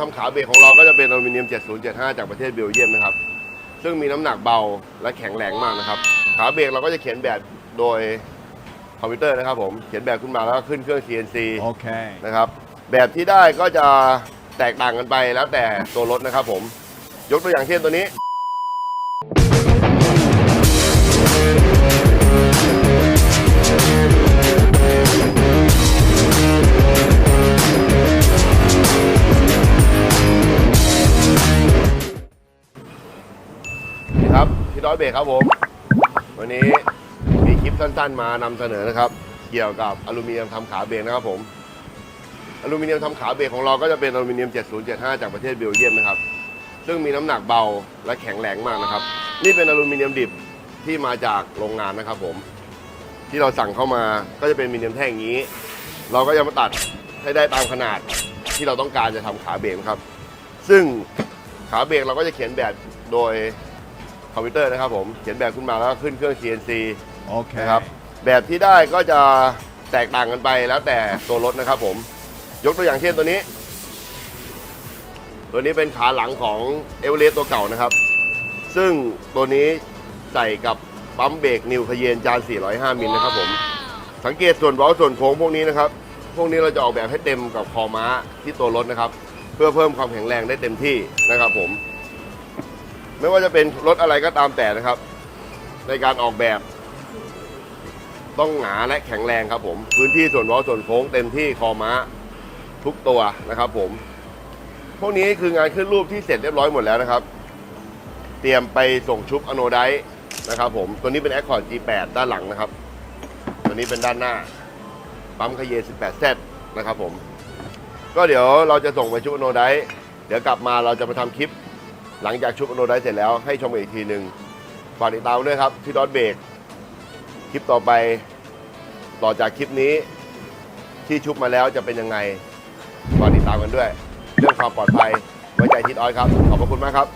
ทำขาเบรกของเราก็จะเป็นอลูมิเนียม 7075 จากประเทศเบลเยียมนะครับ ซึ่งมีน้ำหนักเบาและแข็งแรงมากนะครับ ขาเบรกเราก็จะเขียนแบบโดยคอมพิวเตอร์นะครับผม เขียนแบบขึ้นมาแล้วก็ขึ้นเครื่อง CNC Okay. นะครับ แบบที่ได้ก็จะแตกต่างกันไปแล้วแต่ตัวรถนะครับผม ยกตัวอย่างเช่นตัวนี้ ครับพี่ดอยเบรกครับผม วันนี้มีคลิปสั้นๆ มานำเสนอนะครับ เกี่ยวกับอลูมิเนียมทำขาเบรกนะครับผม อลูมิเนียมทำขาเบรกของเราก็จะเป็นอลูมิเนียม 7075 จากประเทศเบลเยียมนะครับ ซึ่งมีน้ำหนักเบาและแข็งแรงมากนะครับ นี่เป็นอลูมิเนียมดิบที่มาจากโรงงานนะครับผม ที่เราสั่งเข้ามาก็จะเป็นอลูมิเนียมแท่งอย่างนี้ เราก็จะมาตัดให้ได้ตามขนาดที่เราต้องการจะทำขาเบรกนะครับ ซึ่งขาเบรกเราก็จะเขียนแบบโดย คอมพิวเตอร์นะครับผมเขียนแบบขึ้นมาแล้วก็ขึ้นเครื่อง CNC Okay. นะครับแบบที่ได้ก็จะแตกต่างกันไปแล้วแต่ตัวรถนะครับผม ยกตัวอย่างเช่นตัวนี้ ตัวนี้เป็นขาหลังของเอเวอเรสต์ตัวเก่านะครับ ซึ่งตัวนี้ใส่กับปั๊มเบรกนิวคเยนจาน 405 มิลนะครับผม สังเกตส่วนเว้าส่วนโค้งพวกนี้นะครับ พวกนี้เราจะออกแบบให้เต็มกับคอม้าที่ตัวรถนะครับ เพื่อเพิ่มความแข็งแรงได้เต็มที่นะครับผม ไม่ว่าจะเป็นรถอะไรก็ตามแต่นะครับ ในการออกแบบ ต้องหนาและแข็งแรงครับผม พื้นที่ส่วนเว้าส่วนโค้งเต็มที่คอม้าทุกตัวนะครับ ผม พวกนี้คืองานขึ้นรูปที่เสร็จเรียบร้อยหมดแล้วนะครับ เตรียมไปส่งชุบอโนไดนะครับ ผม ตัวนี้เป็น Accord G8 ด้านหลังนะครับ ตัวนี้เป็นด้านหน้า ปั๊มขยเย 18Z นะครับ ผม ก็เดี๋ยวเราจะส่งไปชุบอโนไดเดี๋ยวกลับมาเราจะมาทำคลิป หลังจากชุบอโนได้เสร็จแล้วให้ชมกันอีกทีหนึ่งฝากติดตามด้วยครับที่ดอทเบรกคลิปต่อไปต่อจากคลิปนี้ที่ชุบมาแล้วจะเป็นยังไงฝากติดตามกันด้วย เรื่องความปลอดภัยไว้ใจทิดออยครับ ขอบพระคุณมากครับ